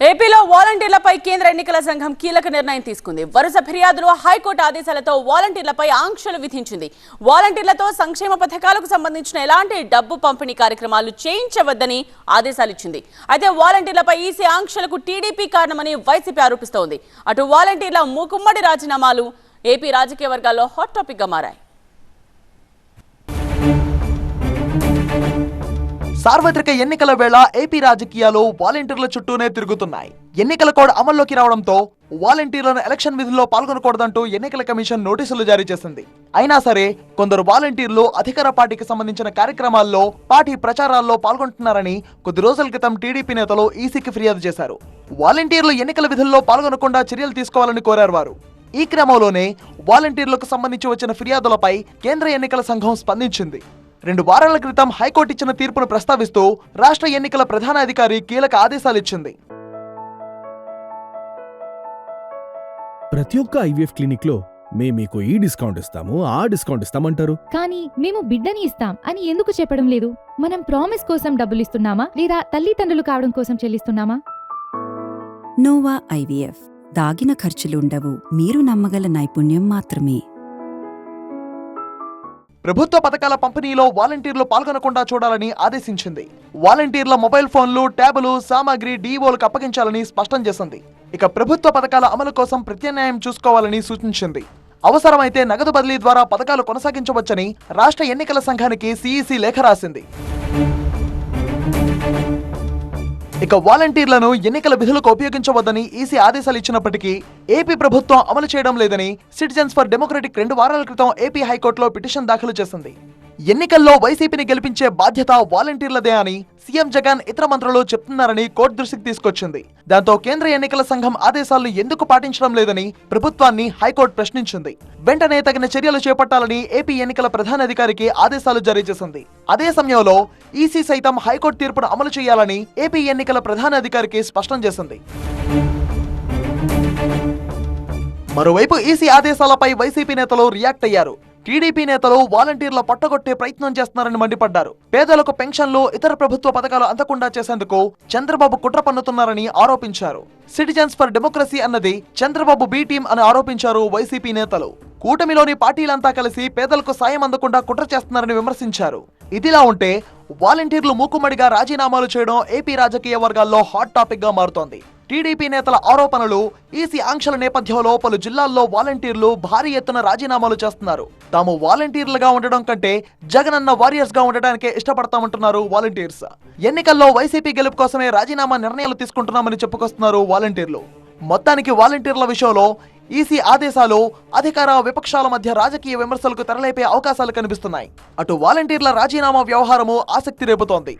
ఏపీలో వాలంటీర్లపై కేంద్ర ఎన్నికల సంఘం కీలక నిర్ణయం తీసుకుంది. వరుస ఫిర్యాదులు హైకోర్టు ఆదేశాలతో వాలంటీర్లపై ఆంక్షలు విధించింది. వాలంటీర్లతో సంక్షేమ పథకాలకు సంబంధించిన ఎలాంటి డబ్బు పంపిణీ కార్యక్రమాలు చేయించవద్దని ఆదేశాలిచ్చింది అయితే వాలంటీర్లపై ఈసీ ఆంక్షలకు టీడీపీ కారణమని వైసీపీ ఆరోపిస్తోంది. అటు వాలంటీర్ల మూకుమ్మడి రాజీనామాలు ఏపీ రాజకీయ వర్గాల్లో హాట్ టాపిక్గా మారాయి. సార్వత్రిక ఎన్నికల వేళ ఏపీ రాజకీయాలు వాలంటీర్ల చుట్టూనే తిరుగుతున్నాయి. ఎన్నికల కోడ్ అమల్లోకి రావడంతో వాలంటీర్లను ఎలక్షన్ విధుల్లో పాల్గొనకూడదంటూ ఎన్నికల కమిషన్ నోటీసులు జారీ చేసింది. అయినా సరే కొందరు వాలంటీర్లు అధికార పార్టీకి సంబంధించిన కార్యక్రమాల్లో పార్టీ ప్రచారాల్లో పాల్గొంటున్నారని కొద్ది రోజుల క్రితం టీడీపీ నేతలు ఈసీకి ఫిర్యాదు చేశారు. వాలంటీర్లు ఎన్నికల విధుల్లో పాల్గొనకుండా చర్యలు తీసుకోవాలని కోరారు వారు. ఈ క్రమంలోనే వాలంటీర్లకు సంబంధించి వచ్చిన ఫిర్యాదులపై కేంద్ర ఎన్నికల సంఘం స్పందించింది. రెండు వారాల క్రితం హైకోర్టు ఇచ్చిన తీర్పును ప్రస్తావిస్తూ రాష్ట్ర ఎన్నికల ప్రధాన అధికారి కీలక ఆదేశాలిచ్చింది ప్రతి ఒక్క ఐవీఎఫ్ క్లినిక్లో మేము మీకు ఈ డిస్కౌంట్ ఇస్తాము ఆ డిస్కౌంట్ ఇస్తామంటారు. కానీ మేము బిడ్డని ఇస్తాం అని ఎందుకు చెప్పడం లేదు? మనం ప్రామిస్ కోసం డబ్బులు ఇస్తున్నామా? లేదా తల్లిదండ్రులు కావడం కోసం చెల్లిస్తున్నామా? Nova IVF. దాగిన ఖర్చులుండవు. మీరు నమ్మగల నైపుణ్యం మాత్రమే. ప్రభుత్వ పథకాల పంపిణీలో వాలంటీర్లు పాల్గొనకుండా చూడాలని ఆదేశించింది. వాలంటీర్ల మొబైల్ ఫోన్లు ట్యాబులు సామాగ్రి డీఓలకు అప్పగించాలని స్పష్టం చేసింది. ఇక ప్రభుత్వ పథకాల అమలు కోసం ప్రత్యామ్నాయం చూసుకోవాలని సూచించింది. అవసరమైతే నగదు బదిలీ ద్వారా పథకాలు కొనసాగించవచ్చని రాష్ట్ర ఎన్నికల సంఘానికి సీఈసీ లేఖ రాసింది. ఇక వాలంటీర్లను ఎన్నికల విధులకు ఉపయోగించవద్దని ఈసీ ఆదేశాలు ఇచ్చినప్పటికీ ఏపీ ప్రభుత్వం అమలు చేయడం లేదని సిటిజన్స్ ఫర్ డెమోక్రటిక్ రెండు వారాల క్రితం ఏపీ హైకోర్టులో పిటిషన్ దాఖలు చేసింది. ఎన్నికల్లో వైసీపీని గెలిపించే బాధ్యత వాలంటీర్లదే అని సీఎం జగన్ ఇతర మంత్రులు చెప్తున్నారని కోర్టు దృష్టికి తీసుకొచ్చింది. దాంతో కేంద్ర ఎన్నికల సంఘం ఆదేశాలను ఎందుకు పాటించడం లేదని ప్రభుత్వాన్ని హైకోర్టు ప్రశ్నించింది. వెంటనే తగిన చర్యలు చేపట్టాలని ఏపీ ఎన్నికల ప్రధాన అధికారికి ఆదేశాలు జారీ చేసింది. అదే సమయంలో ఈసీ సైతం హైకోర్టు తీర్పును అమలు చేయాలని ఏపీ ఎన్నికల ప్రధాన అధికారికి స్పష్టం చేసింది. మరోవైపు ఈసీ ఆదేశాలపై వైసీపీ నేతలు రియాక్ట్ అయ్యారు. టీడీపీ నేతలు వాలంటీర్ల పట్టగొట్టే ప్రయత్నం చేస్తున్నారని మండిపడ్డారు. పేదలకు పెన్షన్లు ఇతర ప్రభుత్వ పథకాలు అందకుండా చేసేందుకు చంద్రబాబు కుట్ర పన్నుతున్నారని ఆరోపించారు. సిటిజన్స్ ఫర్ డెమోక్రసీ అన్నది చంద్రబాబు బి టీం అని ఆరోపించారు వైసీపీ నేతలు. కూటమిలోని పార్టీలంతా కలిసి పేదలకు సాయం అందకుండా కుట్ర చేస్తున్నారని విమర్శించారు. ఇదిలా ఉంటే వాలంటీర్లు మూకుమ్మడిగా రాజీనామాలు చేయడం ఏపీ రాజకీయ వర్గాల్లో హాట్ టాపిక్గా మారుతోంది. టీడీపీ నేతల ఆరోపణలు ఈసీ ఆంక్షల నేపథ్యంలో పలు జిల్లాల్లో వాలంటీర్లు భారీ ఎత్తున రాజీనామాలు చేస్తున్నారు. తాము వాలంటీర్లుగా ఉండడం కంటే జగనన్న వారియర్స్గా ఉండడానికే ఇష్టపడతామంటున్నారు వాలంటీర్స్. ఎన్నికల్లో వైసీపీ గెలుపు కోసమే రాజీనామా నిర్ణయాలు తీసుకుంటున్నామని చెప్పుకొస్తున్నారు వాలంటీర్లు. మొత్తానికి వాలంటీర్ల విషయంలో ఈసీ ఆదేశాలు అధికార విపక్షాల మధ్య రాజకీయ విమర్శలకు తెరలేపే అవకాశాలు కనిపిస్తున్నాయి. అటు వాలంటీర్ల రాజీనామా వ్యవహారము ఆసక్తి రేపుతోంది.